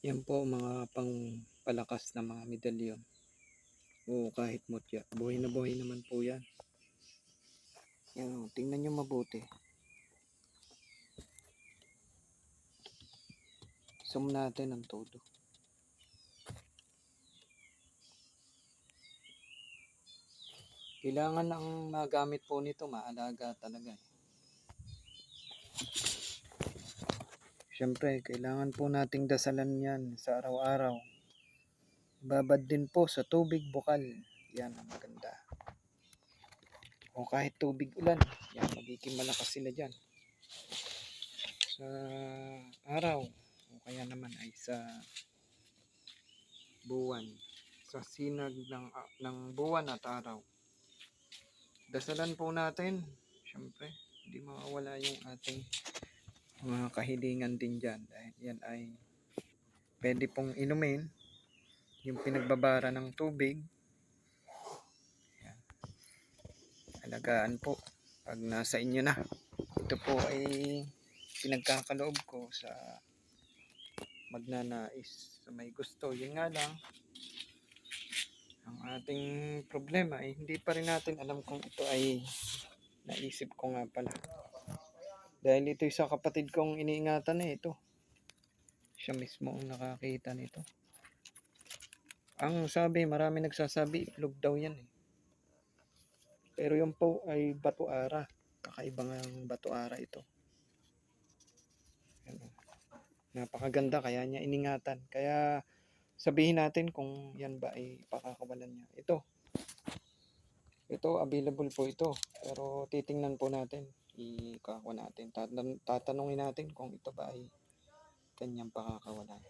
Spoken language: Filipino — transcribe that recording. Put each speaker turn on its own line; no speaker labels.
Yan po mga pang palakas na mga medalyon. O kahit mutya. Buhay na buhay naman po yan. Yan o, tingnan nyo mabuti. Zoom natin ang todo. Kailangan ang magamit po nito, maalaga talaga. eh. Siyempre, kailangan po nating dasalan yan sa araw-araw. Babad din po sa tubig bukal. Yan ang maganda. O kahit tubig ulan, yan magiging malakas sila dyan. Sa araw, o kaya naman ay sa buwan. Sa sinag ng, ng buwan at araw. Dasalan po natin, siyempre, hindi mawawala yung ating mga kahilingan din dyan. Dahil yan ay pwede pong inumin yung pinagbabara ng tubig. Yan. Alagaan po pag nasa inyo na. Ito po ay pinagkakaloob ko sa magnanais sa may gusto. Yun nga lang, ang ating problema ay hindi pa rin natin alam kung ito ay naisip ko nga pala. Dahil ito sa kapatid kong iniingatan na ito. Siya mismo ang nakakita nito. Ang sabi, marami nagsasabi, itlog daw yan eh. Pero yung po ay batuara. Kakaibang ang batuara ito. Napakaganda kaya niya iningatan. Kaya sabihin natin kung yan ba ay pakakawalan niya. Ito. Ito, available po ito. Pero titingnan po natin. Ikakuha natin. Tatan- tatanungin natin kung ito ba ay kanyang pakakawalan.